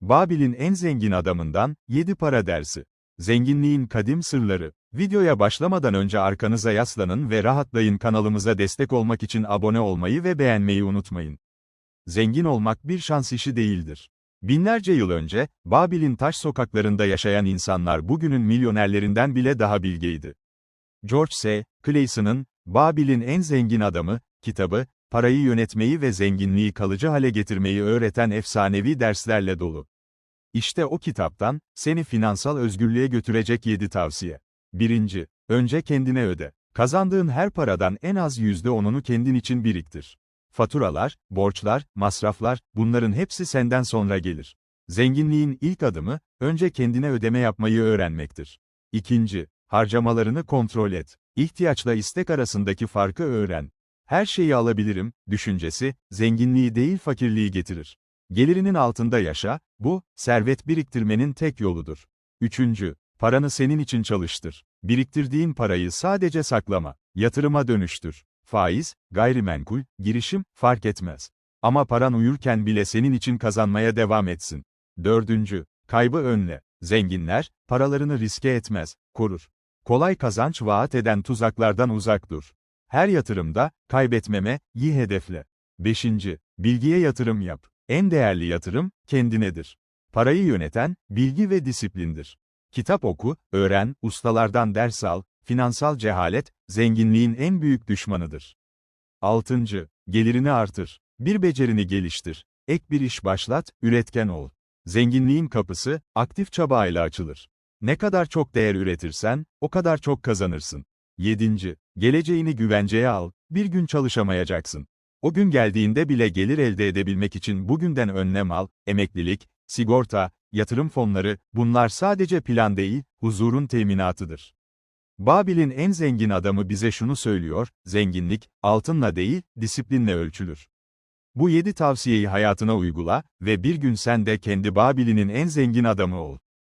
Babil'in en zengin adamından 7 para dersi. Zenginliğin kadim sırları. Videoya başlamadan önce arkanıza yaslanın ve rahatlayın kanalımıza destek olmak için abone olmayı ve beğenmeyi unutmayın. Zengin olmak bir şans işi değildir. Binlerce yıl önce, Babil'in taş sokaklarında yaşayan insanlar bugünün milyonerlerinden bile daha bilgeydi. George S. Clayson'ın, Babil'in en zengin adamı, kitabı, parayı yönetmeyi ve zenginliği kalıcı hale getirmeyi öğreten efsanevi derslerle dolu. İşte o kitaptan, seni finansal özgürlüğe götürecek 7 tavsiye. 1. Önce kendine öde. Kazandığın her paradan en az %10'unu kendin için biriktir. Faturalar, borçlar, masraflar, bunların hepsi senden sonra gelir. Zenginliğin ilk adımı, önce kendine ödeme yapmayı öğrenmektir. İkinci, harcamalarını kontrol et. İhtiyaçla istek arasındaki farkı öğren. Her şeyi alabilirim, düşüncesi, zenginliği değil fakirliği getirir. Gelirinin altında yaşa, bu, servet biriktirmenin tek yoludur. Üçüncü, paranı senin için çalıştır. Biriktirdiğin parayı sadece saklama, yatırıma dönüştür. Faiz, gayrimenkul, girişim, fark etmez. Ama paran uyurken bile senin için kazanmaya devam etsin. Dördüncü, kaybı önle. Zenginler, paralarını riske etmez, korur. Kolay kazanç vaat eden tuzaklardan uzak dur. Her yatırımda, kaybetmeme, iyi hedefle. 5. Bilgiye yatırım yap. En değerli yatırım, kendinedir. Parayı yöneten, bilgi ve disiplindir. Kitap oku, öğren, ustalardan ders al, finansal cehalet, zenginliğin en büyük düşmanıdır. 6. Gelirini artır. Bir becerini geliştir. Ek bir iş başlat, üretken ol. Zenginliğin kapısı, aktif çabayla açılır. Ne kadar çok değer üretirsen, o kadar çok kazanırsın. 7. Geleceğini güvenceye al, bir gün çalışamayacaksın. O gün geldiğinde bile gelir elde edebilmek için bugünden önlem al, emeklilik, sigorta, yatırım fonları, bunlar sadece plan değil, huzurun teminatıdır. Babil'in en zengin adamı bize şunu söylüyor, zenginlik, altınla değil, disiplinle ölçülür. Bu 7 tavsiyeyi hayatına uygula ve bir gün sen de kendi Babil'inin en zengin adamı ol.